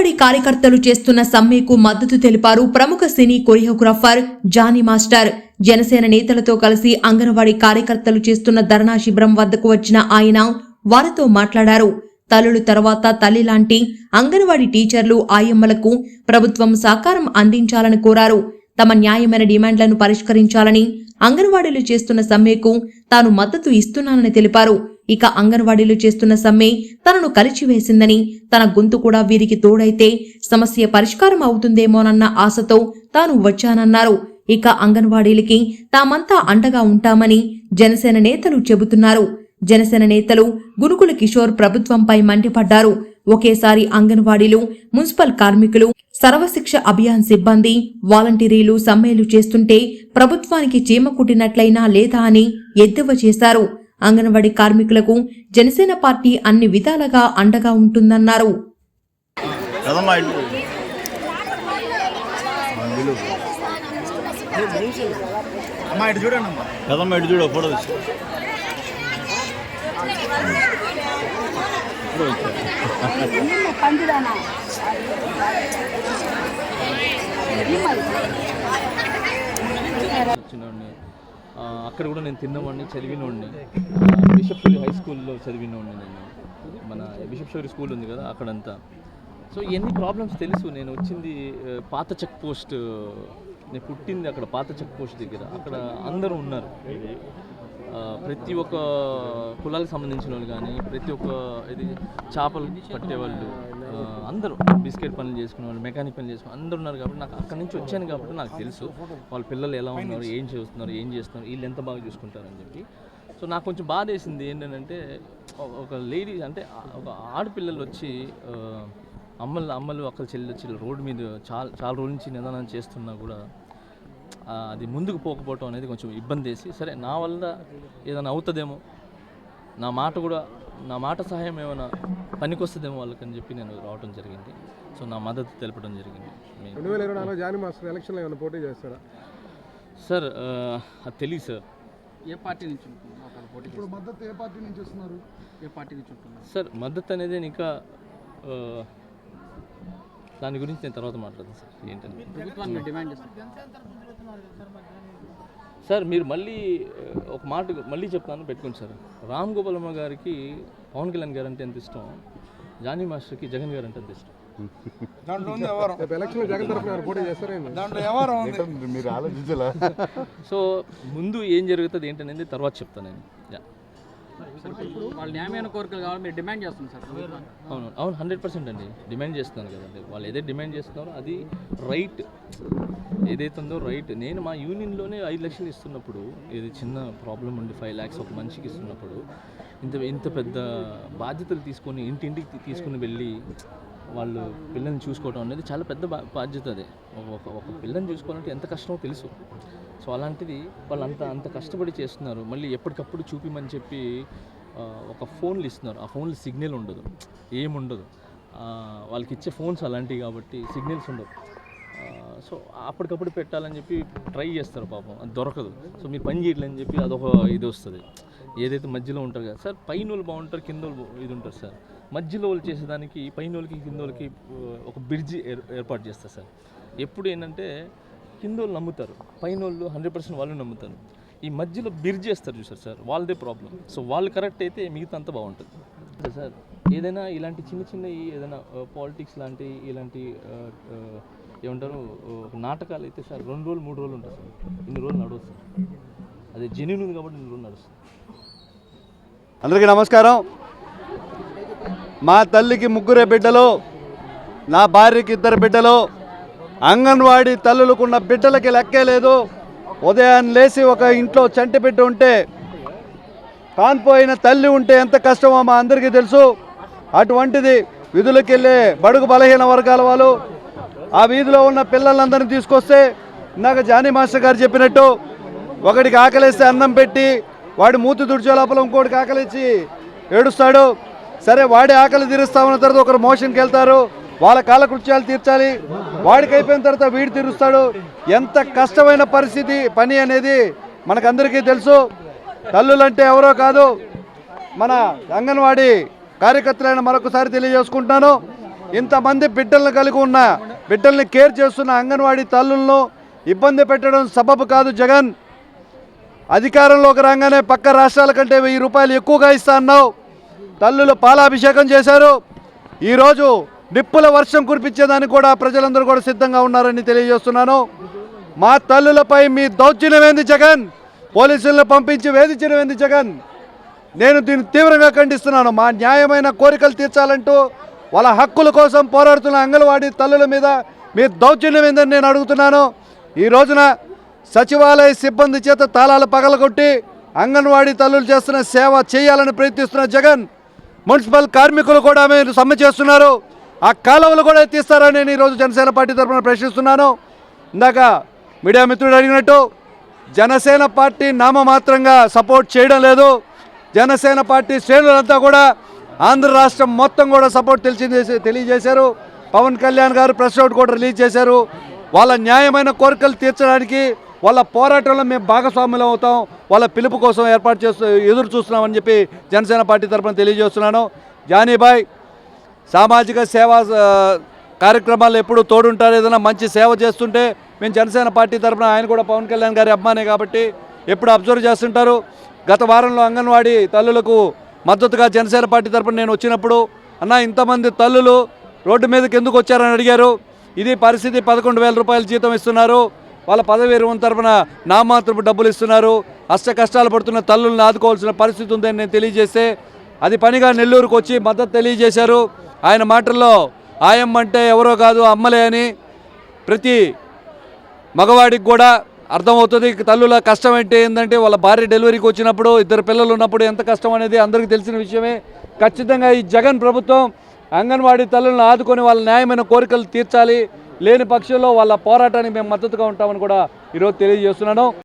అంగన్వాడీ కార్యకర్తలు చేస్తున్న సమ్మెకు మద్దతు తెలిపారు ప్రముఖ సినీ కొరియోగ్రాఫర్ జానీ మాస్టర్. జనసేన నేతలతో కలిసి అంగన్వాడీ కార్యకర్తలు చేస్తున్న ధర్నా శిబిరం వద్దకు వచ్చిన ఆయన వారితో మాట్లాడారు. తల్లులు తర్వాత తల్లి లాంటి అంగన్వాడీ టీచర్లు ఆయమ్మలకు ప్రభుత్వం సహకారం అందించాలని కోరారు. తమ న్యాయమైన డిమాండ్లను పరిష్కరించాలని అంగన్వాడీలు చేస్తున్న సమ్మెకు తాను మద్దతు ఇస్తున్నానని తెలిపారు. ఇక అంగన్వాడీలు చేస్తున్న సమ్మె తనను కలిచివేసిందని తన గొంతు కూడా వీరికి తోడైతే సమస్య పరిష్కారం అవుతుందేమోనన్న ఆశతో తాను వచ్చానన్నారు. ఇక అంగన్వాడీలకి తామంతా అండగా ఉంటామని జనసేన నేతలు చెబుతున్నారు. జనసేన నేతలు గురుకుల కిషోర్ ప్రభుత్వంపై మండిపడ్డారు. ఒకేసారి అంగన్వాడీలు మున్సిపల్ కార్మికులు సర్వశిక్ష అభియాన్ సిబ్బంది వాలంటీరీలు సమ్మెలు చేస్తుంటే ప్రభుత్వానికి చీమ కుట్టినట్లయినా లేదా అని ఎద్దేవా చేశారు. అంగన్వాడీ కార్మికులకు జనసేన పార్టీ అన్ని విధాలుగా అండగా ఉంటుందన్నారు. అక్కడ కూడా నేను తిన్నవాడిని చదివినోడిని. బిషప్ హై స్కూల్లో చదివినోడిని నేను. మన బిషప్ స్కూల్ ఉంది కదా అక్కడంతా. సో ఎన్ని ప్రాబ్లమ్స్ తెలుసు. నేను వచ్చింది పాత చెక్ పోస్ట్ నేను పుట్టింది అక్కడ పాత చెక్ పోస్ట్ దగ్గర. అక్కడ అందరూ ఉన్నారు. ప్రతి ఒక్క కులాలకు సంబంధించిన వాళ్ళు కానీ ప్రతి ఒక్క ఇది చేపలు పట్టేవాళ్ళు. అందరూ బిస్కెట్ పనులు చేసుకునే వాళ్ళు మెకానిక్ పనులు చేసుకునే అందరూ ఉన్నారు కాబట్టి నాకు అక్కడి నుంచి వచ్చాను కాబట్టి నాకు తెలుసు వాళ్ళ పిల్లలు ఎలా ఉన్నారు ఏం చేస్తున్నారు ఏం చేస్తున్నారు వీళ్ళు ఎంత బాగా చూసుకుంటారని చెప్పి. సో నాకు కొంచెం బాధ వేసింది ఏంటంటే ఒక- లేడీ అంటే ఒక ఆడపిల్లలు వచ్చి అమ్మలు అమ్మలు అక్కలు చెల్లి వచ్చి రోడ్డు మీద చాలా చాలా రోజుల నుంచి నిదానం చేస్తున్నా కూడా అది ముందుకు పోకపోవటం అనేది కొంచెం ఇబ్బంది వేసి సరే నా వల్ల ఏదైనా అవుతుందేమో నా మాట కూడా నా మాట సహాయం ఏమైనా పనికొస్తుందేమో వాళ్ళకని చెప్పి నేను రావటం జరిగింది. సో నా మద్దతు తెలపడం జరిగింది. రెండు వేల ఇరవై నాలుగు జానీ మాస్టర్ ఎలక్షన్లో ఏమైనా పోటీ చేస్తారా? సార్ అది తెలియదు సార్. ఏ పార్టీ నుంచి ఇప్పుడు మద్దతు ఏ పార్టీ నుంచి వస్తున్నారు? ఏ పార్టీ నుంచి ఉంటున్నారు సార్ మద్దతు అనేది నేను ఇంకా దాని గురించి నేను తర్వాత మాట్లాడతాను సార్ ప్రభుత్వాన్ని మీరు డిమాండ్ చేస్తారు. సార్ మీరు మళ్ళీ ఒక మాట మళ్ళీ చెప్తాను పెట్టుకోండి సార్. రామ్ గోపాలమ్మ గారికి పవన్ కళ్యాణ్ గారు అంటే ఎంత ఇష్టం? జానీ మాస్టర్కి జగన్ గారు అంటే ఎంత ఇష్టం సో ముందు ఏం జరుగుతుంది ఏంటనేది తర్వాత చెప్తాను నేను. అవును అవును హండ్రెడ్ పర్సెంట్ అండి. డిమాండ్ చేస్తున్నాను కదండి వాళ్ళు ఏదైతే డిమాండ్ చేస్తున్నారో అది రైట్. ఏదైతే ఉందో రైట్. నేను మా యూనియన్లోనే ఐదు లక్షలు ఇస్తున్నప్పుడు ఇది చిన్న ప్రాబ్లం ఉండి ఫైవ్ ల్యాక్స్ ఒక మనిషికి ఇస్తున్నప్పుడు ఇంత ఇంత పెద్ద బాధ్యతలు తీసుకొని ఇంటింటికి తీసుకుని వెళ్ళి వాళ్ళు పిల్లల్ని చూసుకోవడం అనేది చాలా పెద్ద బా- బాధ్యత అది. ఒక- ఒక పిల్లని చూసుకోవాలంటే ఎంత కష్టమో తెలుసు. సో అలాంటిది వాళ్ళు అంత అంత కష్టపడి చేస్తున్నారు. మళ్ళీ ఎప్పటికప్పుడు చూపిమని చెప్పి ఒక ఫోన్లు ఇస్తున్నారు. ఆ ఫోన్లు సిగ్నల్ ఉండదు. ఏముండదు. వాళ్ళకి ఇచ్చే ఫోన్స్ అలాంటివి కాబట్టి సిగ్నల్స్ ఉండవు. సో అప్పటికప్పుడు పెట్టాలని చెప్పి ట్రై చేస్తారు పాపం. అది దొరకదు. సో మీరు పని చేయట్లేని చెప్పి అదొక ఇది వస్తుంది. ఏదైతే మధ్యలో ఉంటారు కదా సార్ పైన వాళ్ళు బాగుంటారు కింద వాళ్ళు ఇది ఉంటారు సార్. మధ్యలో వాళ్ళు చేసేదానికి పైన వాళ్ళకి కింద వాళ్ళకి ఒక బ్రిడ్జ్ ఏర్ ఏర్పాటు చేస్తారు సార్. ఎప్పుడు ఏంటంటే కింద వాళ్ళు నమ్ముతారు. పైన వాళ్ళు హండ్రెడ్ పర్సెంట్ వాళ్ళు నమ్ముతారు. ఈ మధ్యలో బిర్జ్ చేస్తారు చూసారు సార్. వాళ్ళదే ప్రాబ్లం సో వాళ్ళు కరెక్ట్ అయితే మిగతా అంతా బాగుంటుంది. అంటే సార్. ఏదైనా ఇలాంటి చిన్న చిన్న ఏదైనా పాలిటిక్స్ లాంటి ఇలాంటి ఏమంటారు ఒక నాటకాలు అయితే సార్ రెండు రోజులు మూడు రోజులు ఉంటుంది సార్. ఇన్ని రోజులు నడవదు సార్. అది జెన్యున్ ఉంది కాబట్టి ఇన్ని రోజులు నడుస్తుంది. అందరికీ నమస్కారం. మా తల్లికి ముగ్గురే బిడ్డలు నా భార్యకి ఇద్దరు బిడ్డలు అంగన్వాడీ తల్లులకున్న బిడ్డలకి లెక్కే లేదు. ఉదయాన్నే లేచి ఒక ఇంట్లో చంటి బిడ్డ ఉంటే కాన్పోయిన తల్లి ఉంటే ఎంత కష్టమో మా అందరికీ తెలుసు. అటువంటిది విధులకు వెళ్ళే బడుగు బలహీన వర్గాల వాళ్ళు ఆ వీధిలో ఉన్న పిల్లలందరినీ తీసుకొస్తే ఇందాక జానీ మాస్టర్ గారు చెప్పినట్టు ఒకడికి ఆకలిస్తే అన్నం పెట్టి వాడి మూతి దుడిచే లోపల ఇంకోటికి ఆకలిచ్చి ఏడుస్తాడు. సరే వాడి ఆకలి తీరుస్తా ఉన్న తర్వాత ఒకరు మోషన్కి వెళ్తారు. వాళ్ళ కాలకృత్యాలు తీర్చాలి. వాడికి అయిపోయిన తర్వాత వీడు తీరుస్తాడు. ఎంత కష్టమైన పరిస్థితి పని అనేది మనకందరికీ తెలుసు. తల్లులంటే ఎవరో కాదు మన అంగన్వాడీ కార్యకర్తలైన మరొకసారి తెలియజేసుకుంటున్నాను. ఇంతమంది బిడ్డలను కలిగి ఉన్న బిడ్డల్ని కేర్ చేస్తున్న అంగన్వాడీ తల్లులను ఇబ్బంది పెట్టడం సబబు కాదు జగన్. అధికారంలోకి రాగానే పక్క రాష్ట్రాల కంటే వెయ్యి రూపాయలు ఎక్కువగా ఇస్తా అన్నావు. తల్లులు పాలాభిషేకం చేశారు. ఈరోజు నిప్పుల వర్షం కురిపించేదానికి కూడా ప్రజలందరూ కూడా సిద్ధంగా ఉన్నారని తెలియజేస్తున్నాను. మా తల్లులపై మీ దౌర్జన్యం ఏంది జగన్? పోలీసులను పంపించి వేధించడం ఏంది జగన్? నేను దీన్ని తీవ్రంగా ఖండిస్తున్నాను. మా న్యాయమైన కోరికలు తీర్చాలంటూ వాళ్ళ హక్కుల కోసం పోరాడుతున్న అంగన్వాడీ తల్లుల మీద మీ దౌర్జన్యం ఏందని నేను అడుగుతున్నాను. ఈ రోజున సచివాలయ సిబ్బంది చేత తాళాలు పగలగొట్టి అంగన్వాడీ తల్లులు చేస్తున్న సేవ చేయాలని ప్రయత్నిస్తున్న జగన్ మున్సిపల్ కార్మికులు కూడా మీరు సమ్మె చేస్తున్నారు. ఆ కాలువలు కూడా తీస్తారని నేను ఈరోజు జనసేన పార్టీ తరఫున ప్రశ్నిస్తున్నాను. ఇందాక మీడియా మిత్రుడు అడిగినట్టు జనసేన పార్టీ నామమాత్రంగా సపోర్ట్ చేయడం లేదు. జనసేన పార్టీ శ్రేణులంతా కూడా ఆంధ్ర రాష్ట్రం మొత్తం కూడా సపోర్ట్ తెలిసి తెలియజేశారు. పవన్ కళ్యాణ్ గారు ప్రెస్ అవుట్ కూడా రిలీజ్ చేశారు. వాళ్ళ న్యాయమైన కోరికలు తీర్చడానికి వాళ్ళ పోరాటంలో మేము భాగస్వాములు అవుతాం. వాళ్ళ పిలుపు కోసం ఏర్పాటు చేస్తూ ఎదురు చూస్తున్నామని చెప్పి జనసేన పార్టీ తరఫున తెలియజేస్తున్నాను. జానీబాయ్ సామాజిక సేవా కార్యక్రమాలు ఎప్పుడు తోడుంటారు. ఏదైనా మంచి సేవ చేస్తుంటే మేము జనసేన పార్టీ తరఫున ఆయన కూడా పవన్ కళ్యాణ్ గారి అభిమానే కాబట్టి ఎప్పుడు అబ్జర్వ్ చేస్తుంటారు. గత వారంలో అంగన్వాడీ తల్లులకు మద్దతుగా జనసేన పార్టీ తరఫున నేను వచ్చినప్పుడు అన్న ఇంతమంది తల్లులు రోడ్డు మీదకి ఎందుకు వచ్చారని అడిగారు. ఇది పరిస్థితి పదకొండు వేల రూపాయల జీతం ఇస్తున్నారు. వాళ్ళ పదవి విరమణ తరఫున నామాత్రపు డబ్బులు ఇస్తున్నారు. అష్ట కష్టాలు పడుతున్న తల్లులను ఆదుకోవాల్సిన పరిస్థితి ఉందని నేను తెలియజేస్తే అది పనిగా నెల్లూరుకు వచ్చి మద్దతు తెలియజేశారు. ఆయన మాటల్లో ఆయమ్మ అంటే ఎవరో కాదు అమ్మలే అని ప్రతి మగవాడికి కూడా అర్థమవుతుంది. తల్లుల కష్టం అంటే ఏంటంటే వాళ్ళ భార్య డెలివరీకి వచ్చినప్పుడు ఇద్దరు పిల్లలు ఉన్నప్పుడు ఎంత కష్టం అనేది అందరికీ తెలిసిన విషయమే. ఖచ్చితంగా ఈ జగన్ ప్రభుత్వం అంగన్వాడీ తల్లులను ఆదుకొని వాళ్ళ న్యాయమైన కోరికలు తీర్చాలి. లేని పక్షంలో వాళ్ళ పోరాటానికి మేము మద్దతుగా ఉంటామని కూడా ఈరోజు తెలియజేస్తున్నాను.